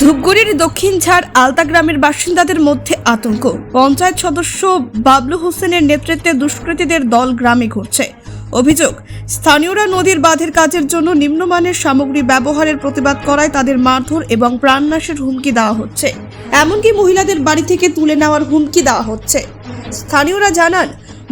ধূপগুড়ির দক্ষিণ ঝাড় আলতা গ্রামের বাসিন্দাদের মধ্যে আতঙ্ক। পঞ্চায়েত সদস্য বাবলু হোসেনের নেতৃত্বে দুষ্কৃতীদের দল গ্রামে ঘুরছে। অভিযোগ, স্থানীয়রা নদীর বাঁধের কাজের জন্য নিম্নমানের সামগ্রী ব্যবহারের প্রতিবাদ করায় তাদের মারধর এবং প্রাণনাশের হুমকি দেওয়া হচ্ছে। এমনকি মহিলাদের বাড়ি থেকে তুলে নেওয়ার হুমকি দেওয়া হচ্ছে। স্থানীয়রা জানান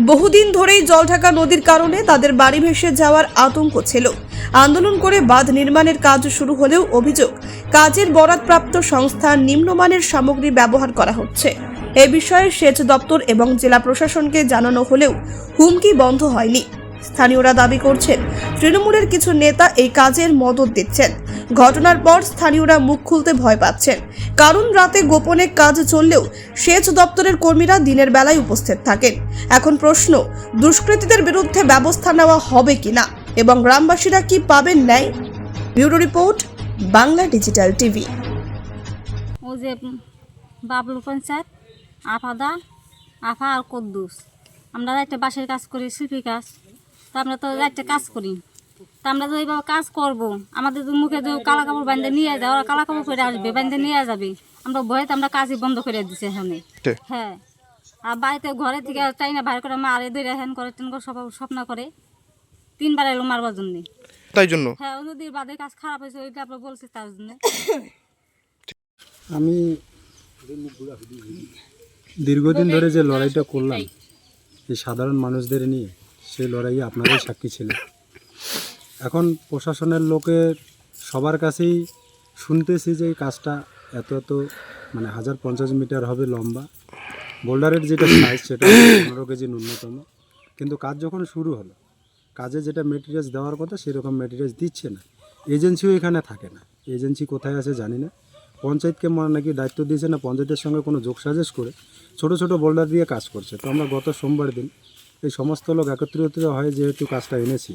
বহুদিন ধরেই জলঢাকা নদীর কারণে তাদের বাড়ি ভেসে যাওয়ার আতঙ্ক ছিল। আন্দোলন করে বাঁধ নির্মাণের কাজ শুরু হলেও অভিযোগ, কাজের বরাদপ্রাপ্ত সংস্থা নিম্নমানের সামগ্রী ব্যবহার করা হচ্ছে। এ বিষয়ে সেচ দপ্তর এবং জেলা প্রশাসনকে জানানো হলেও হুমকি বন্ধ হয়নি। স্থানীয়রা দাবি করছেন, তৃণমূলের কিছু নেতা এই কাজের মদত দিচ্ছেন। ঘটনার পর স্থানীয়রা মুখ খুলতে ভয় পাচ্ছেন। কারণ রাতে গোপনে কাজ চললেও সেচ দপ্তরের কর্মীরা দিনের বেলায় উপস্থিত থাকেন। এখন প্রশ্ন, দুষ্কৃতীদের বিরুদ্ধে ব্যবস্থা নেওয়া হবে কিনা এবং গ্রামবাসীরা কি পাবেন ন্যায়? Bureau report, Bangla digital TV. ও যে বাবলু পঞ্চায়েত, আফাদা, আফা আর কদ্দুস। আমরা একটা বাঁশের কাজ করি শিল্পী কাজ। তা আমরা তো একটা কাজ করি। তা আমরা তো এইভাবে কাজ করব। আমাদের তো মুখে তো কালা কাপড় বাঁধতে নিয়ে যায় ওরা কালা কাপড় পরে আসবে বাঁধতে নিয়ে যাবে। আমরা ভয়েতে আমরা কাজই বন্ধ করে দিচ্ছি এখানে। হ্যাঁ। আর বাড়িতে ঘরে থেকে চাই না বাইরে করে মারে দৈরা হ্যান করে টেন করে সব স্বপ্ন করে। তিনবার এলো মারবার জন্যে। তাই জন্য? হ্যাঁ ও নদীর বাদের কাজ খারাপ হয়েছে ওইটা আমরা বলছি তার জন্য। আমি দীর্ঘদিন ধরে যে লড়াইটা করলাম এই সাধারণ মানুষদের নিয়ে সেই লড়াইয়ে আপনারাই সাক্ষী ছিলেন। এখন প্রশাসনের লোকের সবার কাছেই শুনতেছি যে এই কাজটা এত এত মানে হাজার পঞ্চাশ মিটার হবে লম্বা। বোল্ডারের যেটা সাইজ সেটা পনেরো কেজি ন্যূনতম। কিন্তু কাজ যখন শুরু হলো, কাজে যেটা মেটেরিয়ালস দেওয়ার কথা সেরকম মেটেরিয়ালস দিচ্ছে না। এজেন্সিও এখানে থাকে না। এজেন্সি কোথায় আছে জানি না। পঞ্চায়েতকে মনে নাকি দায়িত্ব দিয়েছে না পঞ্চায়েতের সঙ্গে কোনো যোগ সাজেশ করে ছোট ছোট বোল্ডার দিয়ে কাজ করছে। তো আমরা গত সোমবার দিন এই সমস্ত লোক একত্রিত হয় যেহেতু কাজটা এনেছি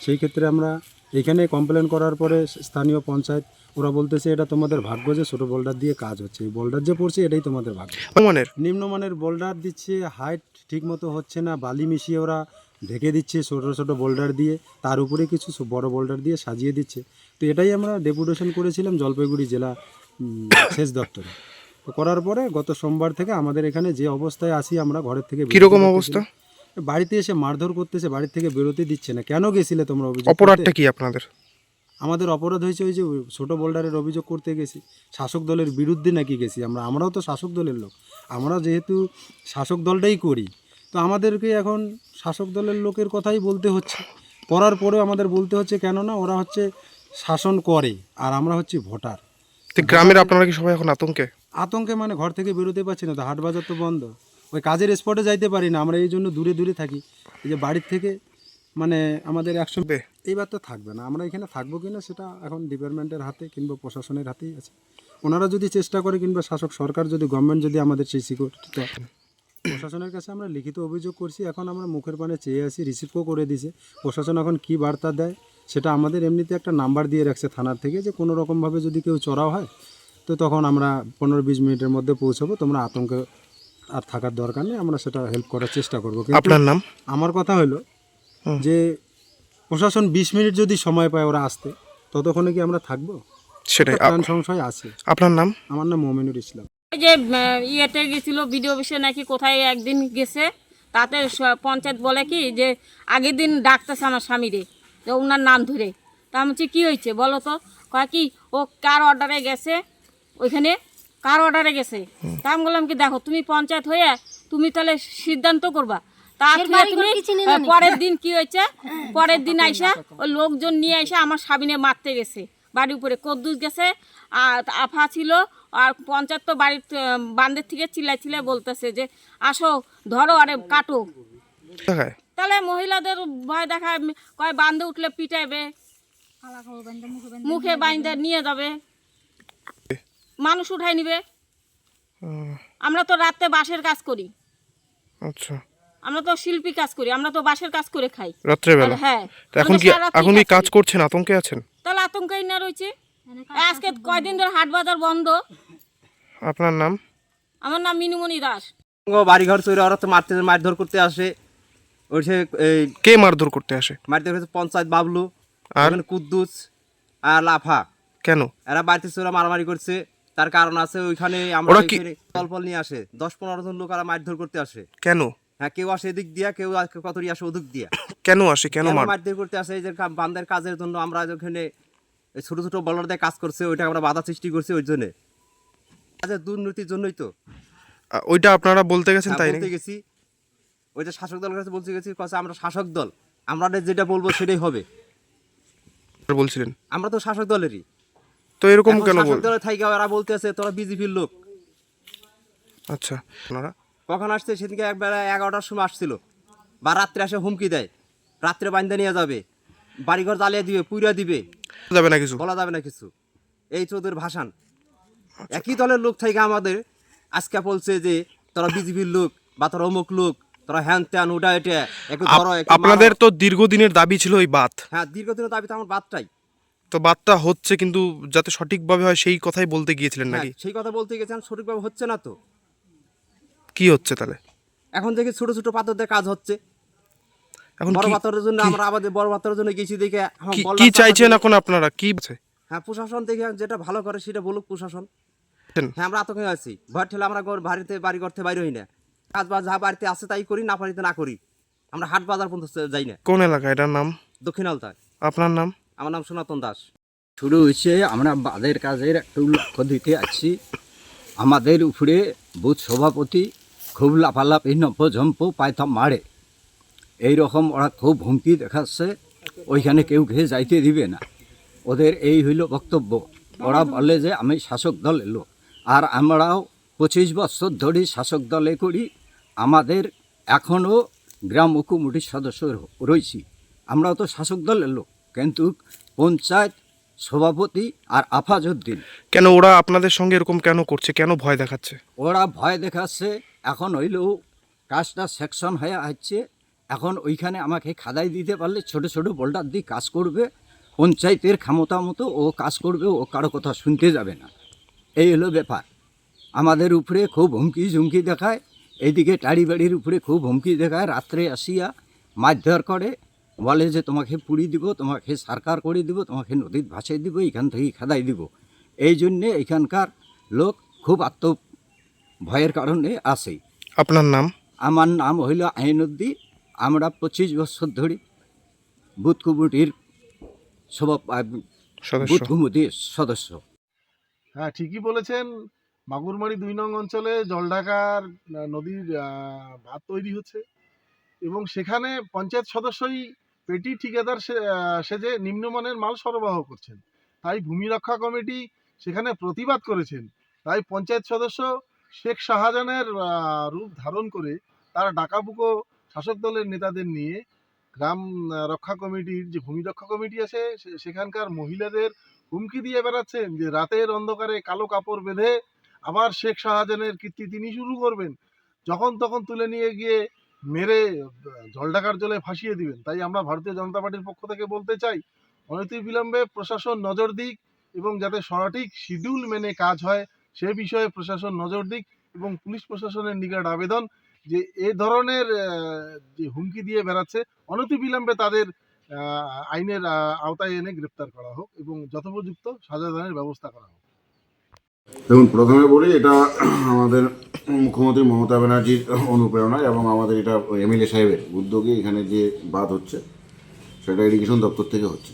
সেই ক্ষেত্রে আমরা এখানে কমপ্লেন করার পরে স্থানীয় পঞ্চায়েত ওরা বলতেছে এটা তোমাদের ভাগ্য যে ছোটো বোল্ডার দিয়ে কাজ হচ্ছে। এই বোল্ডার যে পড়ছে এটাই তোমাদের ভাগ্য। মানের নিম্নমানের বোল্ডার দিচ্ছে হাইট ঠিকমতো হচ্ছে না বালি মিশিয়ে ওরা ঢেকে দিচ্ছে ছোট ছোট বোল্ডার দিয়ে তার উপরে কিছু বড় বোল্ডার দিয়ে সাজিয়ে দিচ্ছে। তো এটাই আমরা ডেপুটেশন করেছিলাম জলপাইগুড়ি জেলা সেচ দপ্তরে। তো করার পরে গত সোমবার থেকে আমাদের এখানে যে অবস্থায় আসি আমরা ঘরের থেকে কীরকম অবস্থা। বাড়িতে এসে মারধর করতেছে বাড়ি থেকে বেরোতে দিচ্ছে না। কেন গেছিলে তোমরা অভিযোগ অপরাধটা কি আপনাদের? আমাদের অপরাধ হয়েছে ওই যে ছোটো বোল্ডারের অভিযোগ করতে গেছি। শাসক দলের বিরুদ্ধে নাকি গেছি আমরা। আমরাও তো শাসক দলের লোক। আমরা যেহেতু শাসক দলটাই করি তো আমাদেরকে এখন শাসক দলের লোকের কথাই বলতে হচ্ছে। করার পরেও আমাদের বলতে হচ্ছে কেননা ওরা হচ্ছে শাসন করে আর আমরা হচ্ছে ভোটার। তো গ্রামের আপনারা কি সবাই এখন আতঙ্কে? আতঙ্কে মানে ঘর থেকে বেরোতে পারছি না তো হাট বাজার তো বন্ধ। ওই কাজের স্পটে যাইতে পারি না আমরা এই জন্য দূরে দূরে থাকি। এই যে বাড়ির থেকে মানে আমাদের একশো এইবার তো থাকবে না। আমরা এখানে থাকব কি না সেটা এখন ডিপার্টমেন্টের হাতে কিংবা প্রশাসনের হাতেই আছে। ওনারা যদি চেষ্টা করে কিংবা শাসক সরকার যদি গভর্নমেন্ট যদি আমাদের সেই সিকিউরিটিটা প্রশাসনের কাছে আমরা লিখিত অভিযোগ করছি। এখন আমরা মুখের পানে চেয়ে আছি রিসিভও করে দিছে। প্রশাসন এখন কি বার্তা দেয় সেটা আমাদের এমনিতে একটা নাম্বার দিয়ে রাখছে থানার থেকে যে কোনো রকমভাবে যদি কেউ চড়াও হয় তো তখন আমরা পনেরো বিশ মিনিটের মধ্যে পৌঁছাবো। তোমরা আতঙ্কে আর থাকার দরকার নেই আমরা সেটা হেল্প করার চেষ্টা করব। কিন্তু আপনার নাম? আমার কথা হলো যে প্রশাসন বিশ মিনিট যদি সময় পায় ওরা আসতে ততক্ষণে কি আমরা থাকব? সেটাই। সংশয় আছে। আপনার নাম? আমার নাম মোমিনুর ইসলাম। ওই যে ইয়েতে গেছিল বিডিও অফিসে নাকি কোথায় একদিন গেছে তাতে পঞ্চায়েত বলে কি যে আগের দিন ডাকতেছে আমার স্বামীরে যে ওনার নাম ধরে। তা আমি বলছি কী হয়েছে? বলো তো। কয় কি ও কার অর্ডারে গেছে? ওইখানে কার অর্ডারে গেছে? তা আমি বললাম কি দেখো তুমি পঞ্চায়েত হয়ে তুমি তাহলে সিদ্ধান্ত করবা। পরের দিন কি হয়েছে? পরের দিন আইসা ওই লোকজন নিয়ে এসে আমার স্বামীনে মারতে গেছে। বাড়ির উপরে কদ্দুস গেছে আর আফা ছিল আর পঞ্চায়েত তো বাড়ির আহ, বান্দের থেকে চিল্লাই চিল্লাই বলতেছে যে আসো ধরো আরে কাটো। তাহলে মহিলাদের ভয় দেখায় কয় বান্ধে উঠলে পিটাইবে মুখে বাইন্দে নিয়ে যাবে। মানুষ উঠাই নিবে। আমরা তো রাতে বাঁশের কাজ করি। আচ্ছা। আমরা তো শিল্পী কাজ করি আমরা তো বাঁশের কাজ করে খাই। রাত্রেবেলা? হ্যাঁ এখন কি এখন কি কাজ কাজ করছেন? আতঙ্কে আছেন? তাহলে আতঙ্কই না রয়েছে। আজকে কয়দিন ধরে হাট বাজার বন্ধ। আপনার নাম? আমার নাম মিনুমণি দাস। বাড়িঘর চুরি ওরা তো মারতে মারধর করতে আসে। ওই সে কে মারধর করতে আসে? মারধর করতে পঞ্চায়েত বাবলু আর? কুদ্দুস আর লাফা। কেন? এরা বাড়িতে চোরা মারামারি করছে। তার কারণ আছে ওইখানে আমরা কি- নিয়ে আসে। দশ পনেরো জন লোক আর মারধর করতে আসে। কেন? হ্যাঁ কেউ আসে এদিক দিয়া কেউ কতরি আসে ওদিক দিয়া। কেন আসে? কেন মারধর করতে আসে? এই যে বান্দের কাজের জন্য আমরা ওখানে ছোট ছোট বলরদের কাজ করছে ওইটা আমরা বাধা সৃষ্টি করছি ওই জন্য। কাজের দুর্নীতির জন্যই তো। ওইটা আপনারা বলতে গেছেন হ্যাঁ, তাই বলতে গেছি। ওই যে শাসক দলের কাছে বলতে গেছি কথা আমরা শাসক দল। আমরা যেটা বলব সেটাই হবে। বলছিলেন। আমরা তো শাসক দলেরই। তো এরকম কেন বল থাইকা ওরা বলতে আছে তোরা বিজেপির লোক। আচ্ছা আপনারা? কখন আসছে? সেদিনকে একবেলা এগারোটার সময় আসছিল। বা রাত্রে আসে হুমকি দেয়। রাত্রে বান্ধে নিয়ে যাবে। বাড়িঘর জ্বালিয়ে দিবে পুইরা দিবে। যাবে না কিছু? বলা যাবে না কিছু। এই চৌধুরীর ভাষান একই দলের লোক থেকে আমাদের। আজকে বলছে যে তোরা বিজেপির লোক বা তোরা অমুক লোক তোরা হ্যান ত্যান ওটা এটা আপনাদের তো দীর্ঘদিনের দাবি ছিল ওই বাত হ্যাঁ দীর্ঘদিনের দাবি তো আমার বাদটাই তো বাতটা হচ্ছে কিন্তু যাতে সঠিকভাবে হয় সেই কথাই বলতে গিয়েছিলেন হ্যাঁ, নাকি? সেই কথা বলতে গেছেন সঠিকভাবে হচ্ছে না তো। কি হচ্ছে তাহলে? এখন দেখি ছোট ছোট পাথর দিয়ে কাজ হচ্ছে। এখন বড় পাথরের জন্য আমরা আমাদের বড় পাথরের জন্য গেছি দেখে কি- চাইছেন এখন আপনারা? কি আছে হ্যাঁ প্রশাসন দেখে যেটা ভালো করে সেটা বলুক প্রশাসন। হ্যাঁ আমরা আতঙ্কে আছি। ভয় ঠেলে আমরা ঘর বাড়িতে বাড়ি করতে বাইরে হই না। কাজ বাজ যা বাড়িতে আছে তাই করি না পারিতে না করি। আমরা হাট বাজার পর্যন্ত যাই না। কোন এলাকা? এটার নাম? দক্ষিণ আলতায়। আপনার নাম? আমার নাম সনাতন দাস। শুরু হয়েছে আমরা বাদের কাজের একটু লক্ষ্য দিতে আছি। আমাদের উপরে বুথ সভাপতি খুব লাফালাফি নম্প পায়থা মারে। এই রকম ওরা খুব হুমকি দেখাচ্ছে, ওইখানে কেউ ঘে যাইতে দিবে না। ওদের এই হইল বক্তব্য। ওরা বলে যে, আমি শাসক দলের লোক আর আমরাও পঁচিশ বছর ধরে শাসক দলে করি। আমাদের এখনও গ্রাম কমিটির সদস্য রয়েছি। আমরাও তো শাসক দলের লোক কিন্তু পঞ্চায়েত সভাপতি আর আফাজউদ্দিন। কেন ওরা আপনাদের সঙ্গে এরকম কেন করছে? কেন ভয় দেখাচ্ছে? ওরা ভয় দেখাচ্ছে এখন হইলেও কাজটা সেকশন হয়ে আসছে এখন ওইখানে আমাকে খাদাই দিতে পারলে ছোট ছোট বোল্ডার দিয়ে কাজ করবে পঞ্চায়েতের ক্ষমতা মতো ও কাজ করবে ও কারও কথা শুনতে যাবে না। এই হলো ব্যাপার। আমাদের উপরে খুব হুমকি ঝুমকি দেখায় এইদিকে টাড়ি বাড়ির উপরে খুব হুমকি দেখায় রাত্রে আসিয়া মারধর করে বলে যে তোমাকে পুড়ি দিব তোমাকে সরকার করে দিব তোমাকে নদীর ভাসাই দিব এখান থেকে খাদাই দিব। এই জন্যে এখানকার লোক খুব আত্ম ভয়ের কারণে আসে। আপনার নাম? আমার নাম হইল আইনউদ্দি আমরা পঁচিশ বছর ধরে বুথ কমিটির সভা বুথ কমিটির সদস্য। হ্যাঁ ঠিকই বলেছেন। মাগুরমারি দুই নং অঞ্চলে জলঢাকার নদীর ভাত তৈরি হচ্ছে এবং সেখানে পঞ্চায়েত সদস্যই পেটি ঠিকাদার সেজে নিম্নমানের মাল সরবরাহ করছেন। তাই ভূমি রক্ষা কমিটি সেখানে প্রতিবাদ করেছেন। তাই পঞ্চায়েত সদস্য শেখ শাহজাহানের রূপ ধারণ করে তারা ডাকাবুকো শাসক দলের নেতাদের নিয়ে গ্রাম রক্ষা কমিটির যে ভূমি রক্ষা কমিটি আছে সেখানকার মহিলাদের হুমকি দিয়ে বেড়াচ্ছেন যে রাতের অন্ধকারে কালো কাপড় বেঁধে আবার শেখ শাহজাহানের কীর্তি তিনি শুরু করবেন। যখন তখন তুলে নিয়ে গিয়ে মেরে, জলঢাকার জলে ফাঁসিয়ে দিবেন। তাই আমরা ভারতীয় জনতা পার্টির পক্ষ থেকে বলতে চাই অনতি বিলম্বে প্রশাসন নজর দিক এবং যাতে সঠিক শিডিউল মেনে কাজ হয়, সে বিষয়ে প্রশাসন নজর দিক এবং পুলিশ প্রশাসনের নিকট আবেদন যে এ ধরনের যে হুমকি দিয়ে বেড়াচ্ছে অনতি বিলম্বে তাদের আইনের আওতায় এনে গ্রেপ্তার করা হোক এবং যথোপযুক্ত সাজাদানের ব্যবস্থা করা হোক। দেখুন, প্রথমে বলি, এটা আমাদের মুখ্যমন্ত্রী মমতা ব্যানার্জির অনুপ্রেরণায় এবং আমাদের এটা এমএলএ সাহেবের উদ্যোগে এখানে যে বাদ হচ্ছে, সেটা এডুকেশন দপ্তর থেকে হচ্ছে।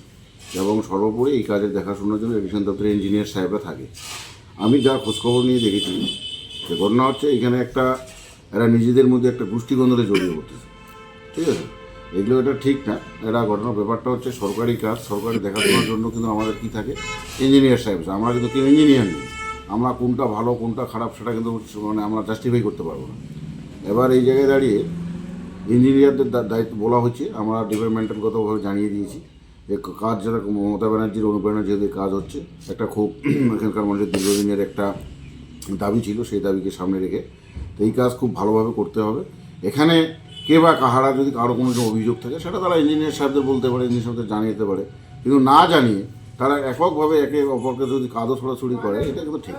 এবং সর্বোপরি এই কাজের দেখাশোনার জন্য এডুকেশন দপ্তরের ইঞ্জিনিয়ার সাহেবরা থাকে। আমি যা খোঁজখবর নিয়ে দেখেছি, যে ঘটনা হচ্ছে, এখানে একটা, এরা নিজেদের মধ্যে একটা গোষ্ঠীদ্বন্দ্বে জড়িয়ে পড়তেছে। ঠিক আছে? এগুলো এটা ঠিক না। এটা ঘটনার ব্যাপারটা হচ্ছে সরকারি কাজ, সরকারি দেখাশোনার জন্য কিন্তু আমাদের কি থাকে? ইঞ্জিনিয়ার সাহেব। আমরা কিন্তু কেউ ইঞ্জিনিয়ার নেই। আমরা কোনটা ভালো, কোনটা খারাপ সেটা কিন্তু মানে আমরা জাস্টিফাই করতে পারব না। এবার এই জায়গায় দাঁড়িয়ে ইঞ্জিনিয়ারদের দায়িত্ব বলা হচ্ছে, আমরা ডিপার্টমেন্টালগতভাবে জানিয়ে দিয়েছি যে কাজ যারা মমতা ব্যানার্জির অনুপ্রেরণা যেহেতু কাজ হচ্ছে, একটা খুব এখানকার মানুষের দীর্ঘদিনের একটা দাবি ছিল, সেই দাবিকে সামনে রেখে তো এই কাজ খুব ভালোভাবে করতে হবে। এখানে কে বা কাহারা যদি কারও কোনো অভিযোগ থাকে, সেটা তারা ইঞ্জিনিয়ার সাহেবদের বলতে পারে ইঞ্জিনিয়ার সাহেবদের জানিয়ে দিতে পারে। কিন্তু না জানিয়ে তারা এককভাবে একে অপরকে যদি কাদো ছড়াছড়ি করে, এটা কিন্তু ঠিক।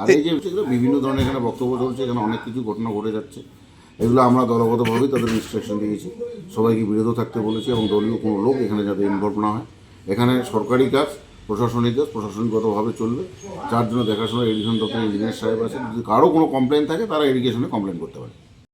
আর এই যে বিভিন্ন ধরনের এখানে বক্তব্য চলছে, এখানে অনেক কিছু ঘটনা ঘটে যাচ্ছে। এগুলো আমরা দলগতভাবেই তাদের ইনস্ট্রাকশন দিয়েছি। সবাইকে বিরত থাকতে বলেছি এবং দলীয় কোনো লোক এখানে যাতে ইনভলভ না হয়। এখানে সরকারি কাজ, প্রশাসনিক কাজ, প্রশাসনিকগতভাবে চলবে। যার জন্য দেখাশোনা ইরিগেশন দপ্তরের ইঞ্জিনিয়ার সাহেব আছে যদি কারও কোনো কমপ্লেন থাকে, তারা ইরিগেশনে কমপ্লেন করতে পারে।